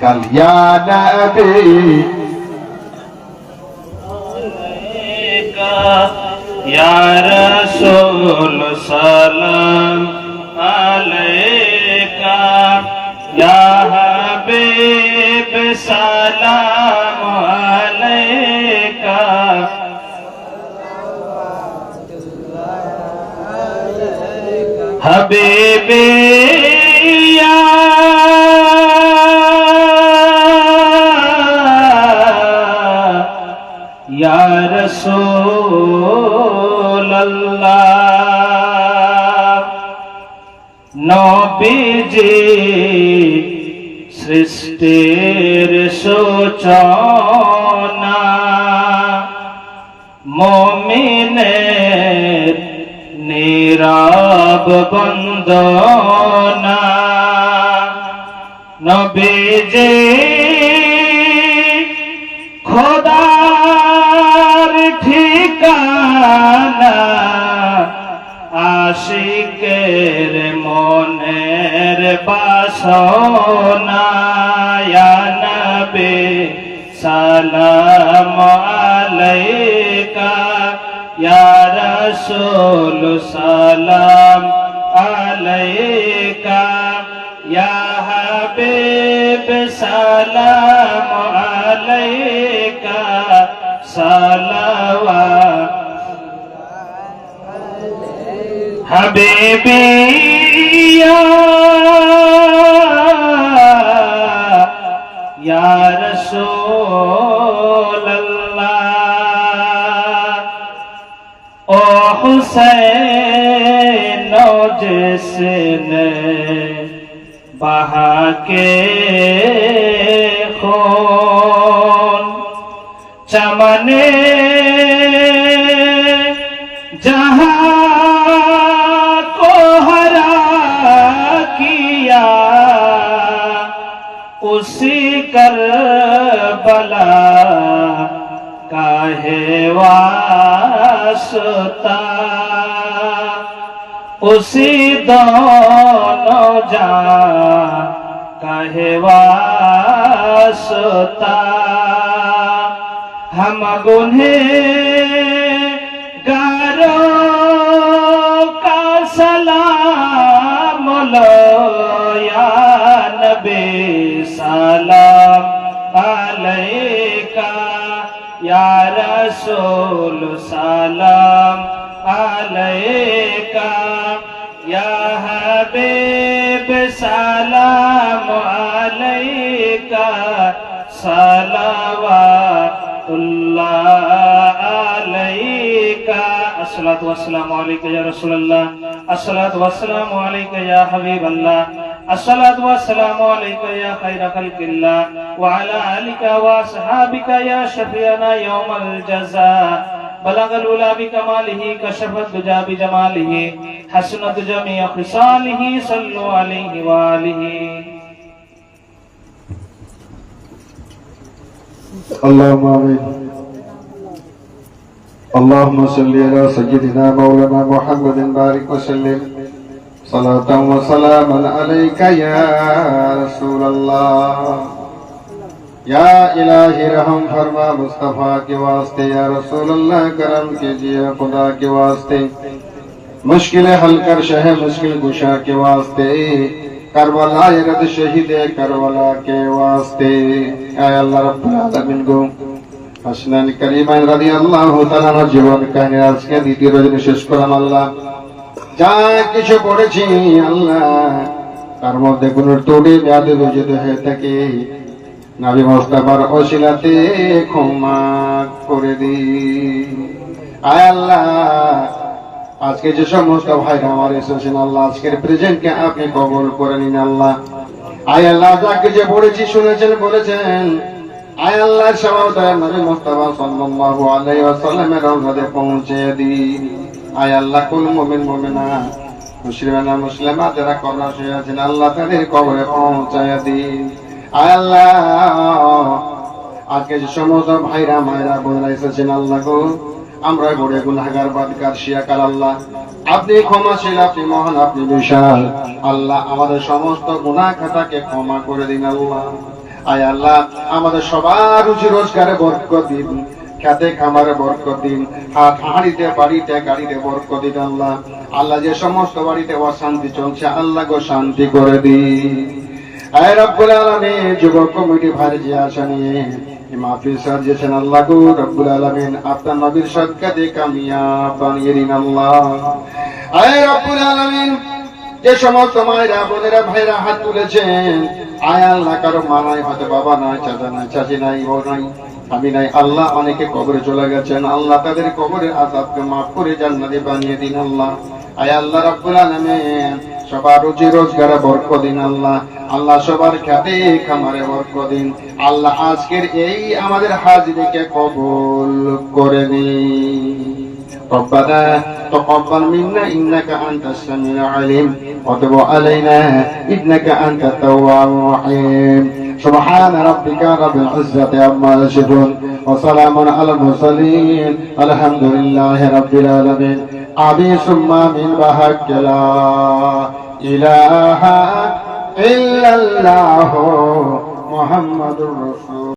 کل یا نبی یا رسول سلام علیکہ یا حبیب سلام علیکہ حبیبی یا রসোল্লাহ নবীজি সৃষ্টির সোচনা। মমিনের নীরব বন্দনা। নবীজি ঠিকানা আশিকের মনের বাসনা ইয়া নবী সালাম আলাইকা, ইয়া রাসূল, সালাম আলাইকা। ইয়া হাবিব, সালাম আলাইকা। সালাওয়াত হাবিবিয়া। ইয়া রাসূলুল্লাহ। ও হুসাইন জেসনে বাহাকে খন। চমনে জাহান اسی کربلا کا ہے واسطہ۔ اسی دونوں جان کا ہے واسطہ۔ ہم گنہے گاروں کا سلام لو یا نبی۔ সালাম আলাইকা ইয়া রাসূল সালাম আলাইকা ইয়া হাবিব সালাম আলাইকা সালাওয়াতুল্লাহ আলাইকা আসসালাতু ওয়াসসালামু আলাইকা ইয়া রাসূলুল্লাহ আসসালাতু ওয়াসসালামু আলাইকা ইয়া হাবিবাল্লাহ الصلاة والسلام عليك يا خير خلق الله، وعلى آلك وأصحابك يا شفيعنا يوم الجزاء. بلغ الولا بكماله، كشف دجا بجماله حسنت جميع خصاله صلو عليه وآله. اللهم آمين. اللهم صل على سيدنا مولانا محمد بارك وسلم. صلاة وسلاما عليك يا رسول الله یا الہی رحم فرما مصطفیٰ کے واسطے یا رسول اللہ کرم کیجیے خدا کے واسطے مشکل حل کر شہ مشکل گشا کے واسطے کربلا رد شہید کربلا کے واسطے اے اللہ رب العالمین گو হাসনান করিমাই রাদি আল্লাহ তালা জীবন কাহিনী আজকে দ্বিতীয় রজনী শেষ করলাম আল্লাহ যা কিছু পড়েছি আল্লাহ, তার মধ্যে কোন ত্রুটি, ব্যাধি রচিত হয়ে থাকে। নাবি মোস্তাফার অশিলাতে ক্ষমা করে দি আয় আল্লাহ, আজকে যে সমস্ত ভাইরা আমার এসেছেন আল্লাহ, আজকের প্রেজেন্টকে আপনি কবল করে নিন আল্লাহ। আয় আল্লাহ যাকে যে পড়েছি, শুনেছেন, বলেছেন। আয় আল্লাহ সমাদায় নবী মুস্তাফা সাল্লাল্লাহু আলাইহি ওয়াসাল্লামের রওজাতে পৌঁছে দিন। আয় আল্লাহ, কুল মুমিন মুসলিমানা মুসলিমা, যারা কবর শুয়ে আছেন, আল্লাহ তাদের কবরে দিন। আয় আল্লাহ, আজকে যে সমস্ত ভাইরা, মায়েরা এসেছেন আল্লাহ গো আমরা গড়ে গুনাগার বাদকার শিয়াকার আল্লাহ। আপনি ক্ষমাশীল, আপনি মহান, আপনি বিশাল। আল্লাহ, আমাদের সমস্ত গুনাহ খাতাকে ক্ষমা করে দিন আল্লাহ। আয় আল্লাহ, আমাদের সবার রুজি রোজগারে বরকত দিন। খেতে খামারে বরকত দিন। হাত হাঁড়িতে, বাড়িতে, গাড়িতে বরকত দিন আল্লাহ। আল্লাহ যে সমস্ত বাড়িতে অশান্তি চলছে, আল্লাহ গো শান্তি করে দিন। রব্বুল যুবক কমিটি ভাই মাহফিল সাজিয়েছেন আল্লাহ গো রব্বুল আপনার নবীর কামিয়াব বানিয়ে দিন আল্লাহ। আয় রব্বুল যে সমস্ত মায়েরা, বোনেরা ভাইরা হাত তুলেছেন, আয় আল্লাহ কারও মা নাই, হয়তো বাবা নাই, চাচা নাই, চাচি নাই ও নাই। আমি নাই আল্লাহ অনেকে কবরে চলে গেছেন আল্লাহ তাদের কবরের আজাবকে মাফ করে জান্নাতে বানিয়ে দিন আল্লাহ আয় আল্লাহ রাব্বুল আলামিন সবার রুজি রোজগারে বরকত দিন আল্লাহ আল্লাহ সবার খেতে খামারে বরকত দিন আল্লাহ আজকের এই আমাদের হাজিরিকে কবুল করে নিন ربنا تقبل منا إنك أنت السميع العليم وتب علينا إنك أنت التواب الرحيم سبحان ربك رب العزة عما يصفون وسلام على المرسلين الحمد لله رب العالمين أبي ثم من بحق لا إله إلا الله محمد رسول